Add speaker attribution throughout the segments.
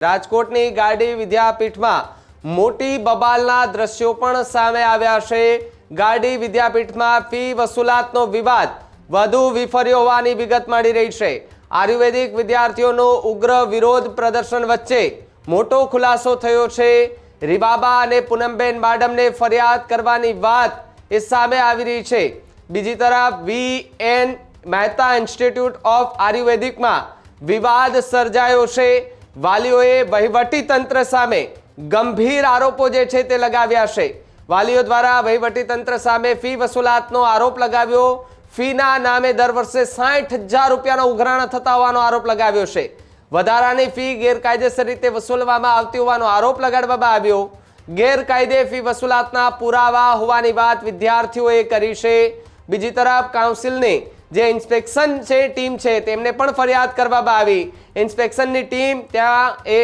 Speaker 1: રાજકોટની ગાડી વિદ્યાપીઠમાં મોટી બબાલના દ્રશ્યો પણ સામે આવ્યા છે. ગાડી વિદ્યાપીઠમાં ફી વસૂલાતનો વિવાદ વધુ વિફર્યો હોવાની વિગત મળી રહી છે. આયુર્વેદિક વિદ્યાર્થીઓનો ઉગ્ર વિરોધ પ્રદર્શન વચ્ચે મોટો ખુલાસો થયો છે. રીબાબા અને પૂનમબેન માડમને ફરિયાદ કરવાની વાત એ સામે આવી રહી છે. બીજી તરફ V N Mehta institute of આયુર્વેદિકમાં વિવાદ સર્જાયો છે. વાલીઓએ વહીવટી તંત્ર સામે ગંભીર આરોપો જે છે તે લગાવ્યા છે. વાલીઓ દ્વારા વહીવટી તંત્ર સામે ફી વસૂલાતનો આરોપ લગાવ્યો. ફીના નામે દર વર્ષે સાઠ હજાર રૂપિયાનો ઉઘરાણા થતા હોવાનો આરોપ લગાવ્યો છે. વધારાની ફી ગેરકાયદેસર રીતે વસૂલવામાં આવતી હોવાનો આરોપ લગાડવામાં આવ્યો. ગેરકાયદે ફી વસૂલાતના પુરાવા હોવાની વાત વિદ્યાર્થીઓએ કરી છે. બીજી તરફ કાઉન્સિલની જે ઇન્સ્પેક્શન છે, ટીમ છે, તેમને પણ ફરિયાદ કરવામાં આવી. ઇન્સ્પેક્શનની ટીમ ત્યાં એ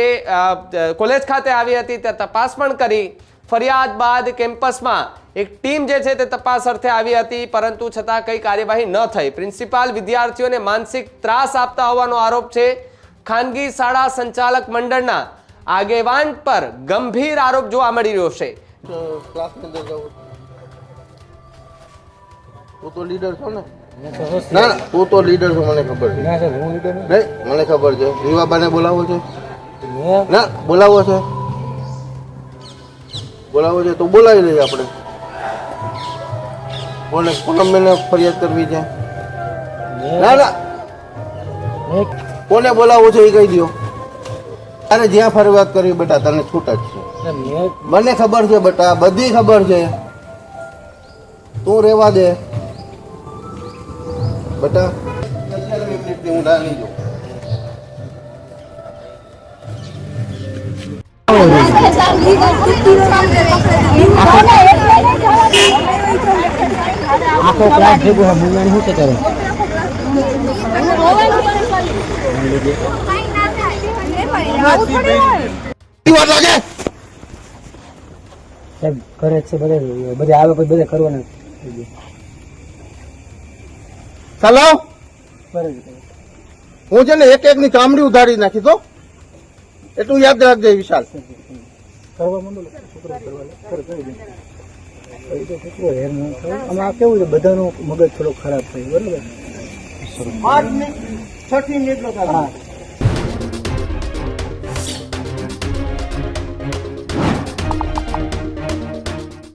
Speaker 1: કોલેજ ખાતે આવી હતી, ત્યાં તપાસ પણ કરી. ફરિયાદ બાદ કેમ્પસમાં એક ટીમ જે છે, તે તપાસ અર્થે આવી હતી, પરંતુ છતાં કંઈ કાર્યવાહી ન થઈ. પ્રિન્સિપાલ વિદ્યાર્થીઓને માનસિક ત્રાસ આપતા હોવાનો આરોપ છે. ખાનગી શાળા સંચાલક મંડળના આગેવાન પર ગંભીર આરોપ જોવા મળી રહ્યો છે.
Speaker 2: તું તો લીડર છો ને. ના ના તું તો લીડર છો મને ખબર છે.
Speaker 3: નહીં.
Speaker 2: મને ખબર છે. રીવાબાને બોલાવો છે? ના બોલાવો છે. બોલાવો છે તો બોલાવી લઈએ આપણે. કોને પૂનમબેને ફરિયાદ કરવી છે? ના ના. કોને બોલાવવું છે એ કહી દો તારે જ્યાં ફરિયાદ કરવી બેટા તને છૂટ જ છે. મને ખબર છે બેટા બધી ખબર છે. તું રહેવા દે. બેટા હું રાહ નહીં જોઉં.
Speaker 3: આખો ક્લાસ ભેગો મૂંઝાણી શું સાહેબ, કરે જ છે બધે બધે આવે પછી બધે કરવાના
Speaker 2: ચાલો
Speaker 3: કરે જ કરે.
Speaker 2: હું છે ને એક એક ની ચામડી ઉધારી નાખી તો એટલું યાદ રાખજે વિશાલ.
Speaker 3: કેવું છે બધાનું મગજ થોડો ખરાબ થયો બરોબર?
Speaker 2: છઠ્ઠી નીકળો
Speaker 3: હા.